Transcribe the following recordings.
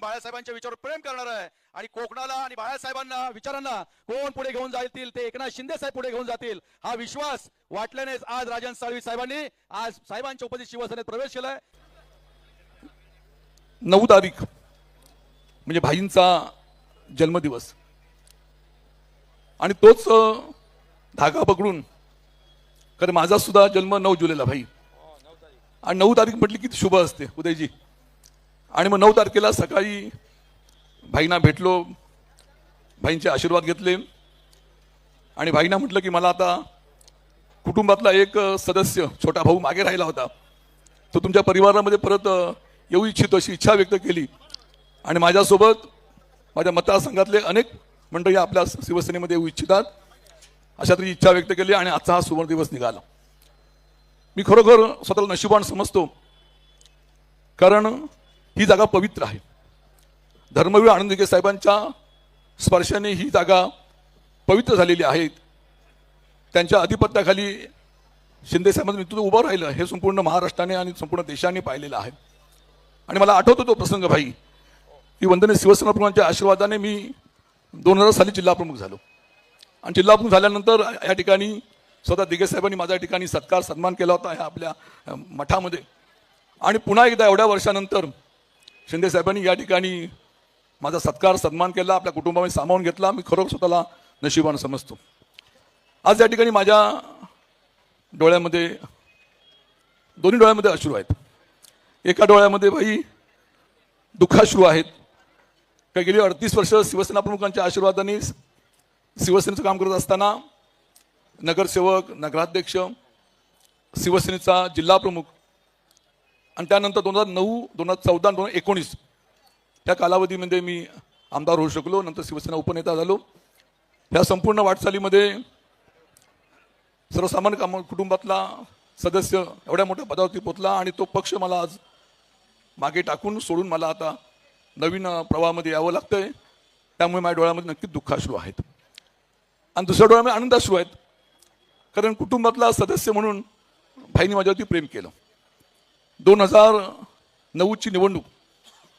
बाळासाहेबांच्या विचारावर प्रेम करणार आहे? आणि कोकणाला आणि बाळासाहेबांना विचारांना कोण पुढे घेऊन जातील ते? एकनाथ शिंदे साहेब पुढे घेऊन जातील. हा विश्वास वाटल्यानेच आज राजन साळवी साहेबांनी आज साहेबांच्या उपस्थित शिवसेनेत प्रवेश केलाय. नऊ तारीख म्हणजे भाईंचा जन्मदिवस. आणि तोच धागा पकडून कारण माझा सुद्धा जन्म नऊ जुलैला भाई. आणि नऊ तारीख म्हटली की शुभ असते उदयजी. आणि मग नऊ तारखेला सकाळी भाईंना भेटलो. भाईंचे आशीर्वाद घेतले. आणि भाईंना म्हटलं की मला आता कुटुंबातला एक सदस्य छोटा भाऊ मागे राहिला होता. तो तुमच्या परिवारामध्ये परत येऊ इच्छितो अशी इच्छा व्यक्त केली. आणि माझ्यासोबत माझ्या मतदारसंघातले अनेक मंडळी आपल्या शिवसेनेमध्ये येऊ इच्छितात. अशा तरी इच्छा व्यक्त केली आणि आजचा हा सुवर्ण दिवस निघाला. मी खरोखर स्वतःला नशिबान समजतो. कारण ही जागा पवित्र आहे. धर्मवीर आनंद विखे साहेबांच्या स्पर्शाने ही जागा पवित्र झालेली आहे. त्यांच्या अधिपत्याखाली शिंदे साहेबांचं नेतृत्व उभं राहिलं हे संपूर्ण महाराष्ट्राने आणि संपूर्ण देशाने पाहिलेलं आहे. आणि मला आठवतो तो प्रसंग भाई. की वंदने शिवसेना प्रमुखांच्या आशीर्वादाने मी दोन हजार साली जिल्हा प्रमुख झालो. आणि जिल्हा प्रमुख झाल्यानंतर या ठिकाणी स्वतः दिगे साहेबांनी माझ्या ठिकाणी सत्कार सन्मान केला होता ह्या आपल्या मठामध्ये. आणि पुन्हा एकदा एवढ्या वर्षानंतर शिंदे साहेबांनी या ठिकाणी माझा सत्कार सन्मान केला आपल्या कुटुंबामध्ये सामावून घेतला. मी खरोखर स्वतःला नशिबानं समजतो. आज या ठिकाणी माझ्या डोळ्यामध्ये दोन्ही डोळ्यामध्ये अश्रू आहेत. एका डोळ्यामध्ये भाई दुःखाश्रू आहेत. का गेली अडतीस वर्ष शिवसेना प्रमुखांच्या आशीर्वादाने शिवसेनेचं काम करत असताना नगरसेवक नगराध्यक्ष शिवसेनेचा जिल्हा प्रमुख आणि त्यानंतर दोन हजार नऊ दोन हजार चौदा दोन हजार एकोणीस. त्या कालावधीमध्ये मी आमदार होऊ शकलो नंतर शिवसेना उपनेता झालो. ह्या संपूर्ण वाटचालीमध्ये सर्वसामान्य काम कुटुंबातला सदस्य एवढ्या मोठ्या पदावरती पोचला आणि तो पक्ष मला आज मागे टाकून सोडून मला आता नवीन प्रवाहामध्ये यावं लागतंय. त्यामुळे माझ्या डोळ्यामध्ये नक्कीच दुःखाश्रू आहेत. आणि दुसऱ्या डोळ्यामध्ये आनंदाश्रू आहेत. कारण कुटुंबातला सदस्य म्हणून भाईने माझ्यावरती प्रेम केलं. दोन हजार नऊची निवडणूक.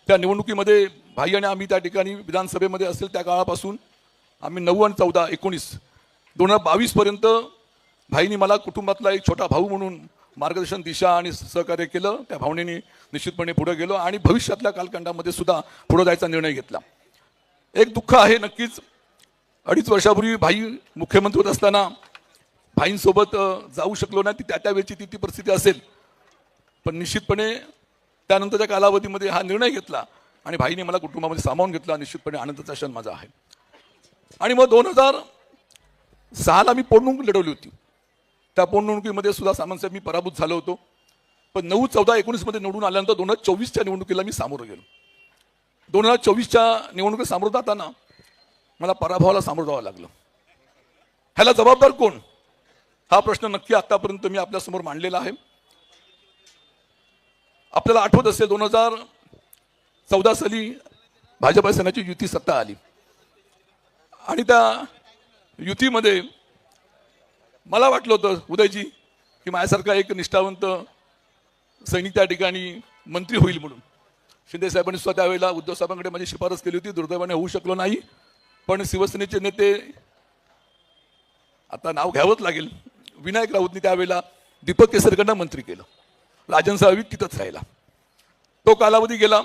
त्या निवडणुकीमध्ये भाई आणि आम्ही त्या ठिकाणी विधानसभेमध्ये असेल त्या काळापासून आम्ही नऊ आणि चौदा एकोणीस. दोन हजार बावीसपर्यंत भाईनी मला कुटुंबातला एक छोटा भाऊ म्हणून मार्गदर्शन दिशा आणि सहकार्य केलं. त्या भावनेने निश्चितपणे पुढे गेलो आणि भविष्यातल्या कालखंडामध्ये सुद्धा पुढे जायचा निर्णय घेतला. एक दुःख आहे नक्कीच. अडीच वर्षापूर्वी भाई मुख्यमंत्री होत असताना भाईंसोबत जाऊ शकलो नाही. ती त्या त्यावेळची ती ती परिस्थिती असेल. पण निश्चितपणे त्यानंतरच्या कालावधीमध्ये हा निर्णय घेतला आणि भाईने मला कुटुंबामध्ये सामावून घेतला. निश्चितपणे आनंदाचा क्षण माझा आहे. आणि मग दोन हजार सहाला मी पोटनिवडणूक लढवली होती. त्या पोटनिवडणुकीमध्ये सुद्धा सामंत मी पराभूत झालो होतो. पण नऊ चौदा एकोणीसमध्ये निवडून आल्यानंतर दोन हजार चोवीसच्या निवडणुकीला मी सामोरं गेलो. दोन हजार चोवीसच्या निवडणुकीत सामोरं जाताना मला पराभवाला सामोरं जावं लागलं. ह्याला जबाबदार कोण? हा प्रश्न नक्की आतापर्यंत मी आपल्यासमोर मांडलेला आहे. आपल्याला आठवत असेल दोन हजार चौदा साली भाजप सेनाची युती सत्ता आली. आणि त्या युतीमध्ये मला वाटलं होतं उदयजी की माझ्यासारखा एक निष्ठावंत सैनिक त्या ठिकाणी मंत्री होईल म्हणून. शिंदे साहेबांनी सुद्धा त्यावेळेला उद्धव साहेबांकडे माझी शिफारस केली होती दुर्दैवाने होऊ शकलो नाही. पण शिवसेनेचे नेते आता नाव घ्यावंच लागेल. विनायक राऊतनी त्यावेळेला दीपक केसरकडनं मंत्री केलं. राजन साहेब तिथंच राहिला. तो कालावधी गेला.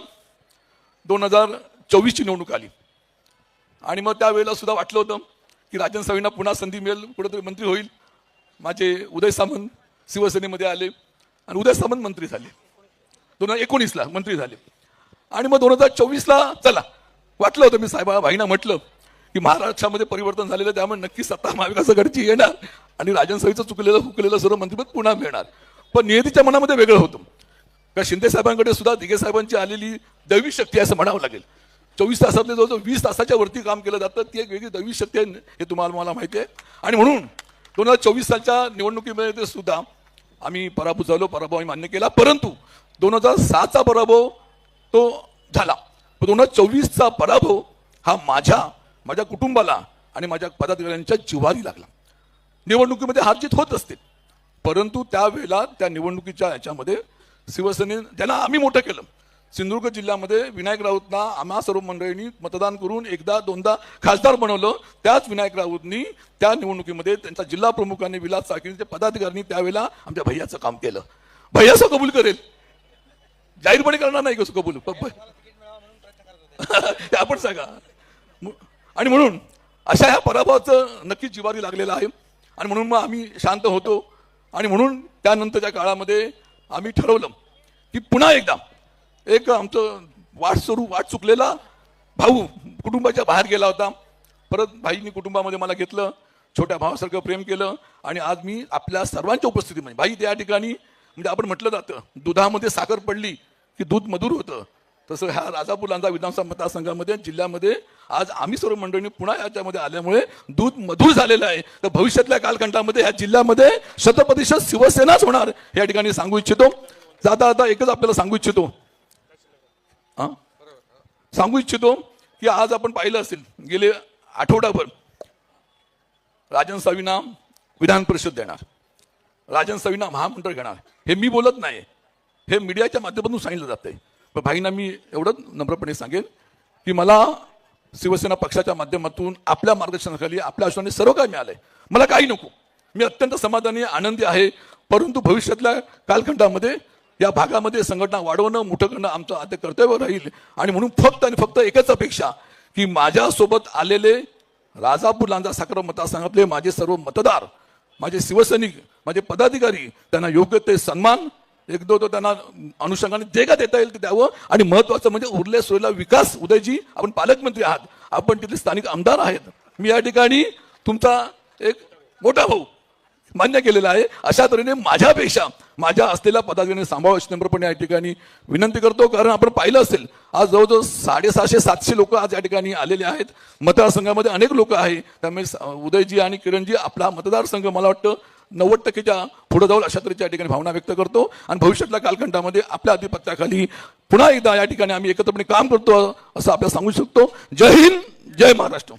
दोन हजार चोवीसची निवडणूक आली. आणि मग त्यावेळेला सुद्धा वाटलं होतं की राजन साहेबांना पुन्हा संधी मिळेल कुठंतरी मंत्री होईल. माझे उदय सामंत शिवसेनेमध्ये आले आणि उदय सामंत मंत्री झाले. दोन हजार एकोणीसला मंत्री झाले. आणि मग दोन हजार चोवीसला चला वाटलं होतं मी साहेबा भाईना म्हटलं की महाराष्ट्रामध्ये परिवर्तन झालेलं त्यामुळे नक्की सत्ता महाविकास येणार आणि राजन साहेबचं चुकलेलं हुकलेलं सर्व मंत्रिपद पुन्हा मिळणार. पण नियतीच्या मनामध्ये वेगळं होतं. का शिंदे साहेबांकडे सुद्धा दिघे साहेबांची आलेली दैवी शक्ती आहे असं म्हणावं लागेल. चोवीस तासातले जवळजवळ वीस तासाच्या वरती काम केलं जातं ती एक वेगळी दैवी शक्ती आहे हे तुम्हाला मला माहिती आहे. आणि म्हणून दोन हजार चोवीस सालच्या निवडणुकीमध्ये सुद्धा आम्ही पराभूत झालो पराभव आम्ही मान्य केला. परंतु दोन हजार सहाचा पराभव तो झाला. पण दोन हजार चोवीसचा पराभव हा माझ्या माझ्या कुटुंबाला आणि माझ्या पदाधिकाऱ्यांच्या जिव्हारी लागला. निवडणुकीमध्ये हार जीत होत असते. परंतु त्यावेळेला त्या निवडणुकीच्या याच्यामध्ये शिवसेने त्यांना आम्ही मोठं केलं सिंधुदुर्ग जिल्ह्यामध्ये विनायक राऊतना आम्हा सर्व मंडळींनी मतदान करून एकदा दोनदा खासदार बनवलं. त्याच विनायक राऊतनी त्या निवडणुकीमध्ये त्यांच्या जिल्हा प्रमुखांनी विलास साखरीचे पदाधिकाऱ्यांनी त्यावेळेला आमच्या भैयाचं काम केलं. भैयाचं कबूल करेल. जाहीरपणे करणार नाही कसं कबूल? आपण सांगा. मु- आणि म्हणून अशा ह्या पराभवाचं नक्कीच जिवारी लागलेलं आहे. आणि म्हणून मग आम्ही शांत होतो. आणि म्हणून त्यानंतरच्या काळामध्ये आम्ही ठरवलं की पुन्हा एकदा एक आमचं वाट स्वरूप वाट चुकलेला भाऊ कुटुंबाच्या बाहेर गेला होता. परत भाईंनी कुटुंबामध्ये मला घेतलं छोट्या भावासारखं प्रेम केलं आणि आज मी आपल्या सर्वांच्या उपस्थितीमध्ये भाई त्या ठिकाणी म्हणजे आपण म्हटलं जातं दुधामध्ये साखर पडली की दूध मधुर होतं. तसं ह्या राजापूर लांजा विधानसभा मतदारसंघामध्ये जिल्ह्यामध्ये आज आम्ही सर्व मंडळींनी पुन्हा याच्यामध्ये आल्यामुळे दूध मधुर झालेलं आहे. तर भविष्यातल्या कालखंडामध्ये ह्या जिल्ह्यामध्ये शतप्रतिशत शिवसेनाच होणार या ठिकाणी सांगू इच्छितो. जाता जाता एकच आपल्याला सांगू इच्छितो. हा? सांगू इच्छितो की आज आपण पाहिलं असेल गेले आठवडाभर राजन सावीना विधान परिषद देणार. राजन सावीना महामंडळ घेणार. हे मी बोलत नाही. हे मीडियाच्या माध्यमातून सांगितलं जातंय. आहे भाईंना मी एवढंच नम्रपणे सांगेन की मला शिवसेना पक्षाच्या माध्यमातून आपल्या मार्गदर्शनाखाली आपल्या आश्वाने सर्व काही मिळालंय. मला काही नको. मी अत्यंत समाधानी आनंदी आहे. परंतु भविष्यातल्या कालखंडामध्ये या भागामध्ये संघटना वाढवणं मोठं करणं आमचं आता कर्तव्य राहील. आणि म्हणून फक्त आणि फक्त एकच अपेक्षा की माझ्यासोबत आलेले राजापूर लांजा साखर मतदारसंघातले माझे सर्व मतदार माझे शिवसैनिक माझे पदाधिकारी त्यांना योग्य ते सन्मान एक दो तो त्यांना अनुषंगाने जे का देता येईल ते द्यावं. आणि महत्वाचं म्हणजे उरल्या सोयला विकास. उदयजी आपण पालकमंत्री आहात. आपण तिथले स्थानिक आमदार आहेत. मी या ठिकाणी तुमचा एक मोठा भाऊ मान्य केलेला आहे. अशा तऱ्हेने माझ्यापेक्षा माझ्या असलेल्या पदाधिकाऱ्यांनी सांभाळ नम्रपणे या ठिकाणी विनंती करतो. कारण आपण पाहिलं असेल आज जवळजवळ साडेसहाशे सातशे लोक आज या ठिकाणी आलेले आहेत. मतदारसंघामध्ये अनेक लोक आहे त्यामुळे स- उदयजी आणि किरणजी आपला मतदारसंघ मला वाटतं नव्वद टक्केच्या पुढे जाऊन अशा तऱ्हेच्या ठिकाणी भावना व्यक्त करतो. आणि भविष्यातल्या कालखंडामध्ये आपल्या आधिपत्याखाली पुन्हा एकदा या ठिकाणी आम्ही एकत्रपणे काम करतो असं आपल्याला सांगू शकतो. जय हिंद जय महाराष्ट्र.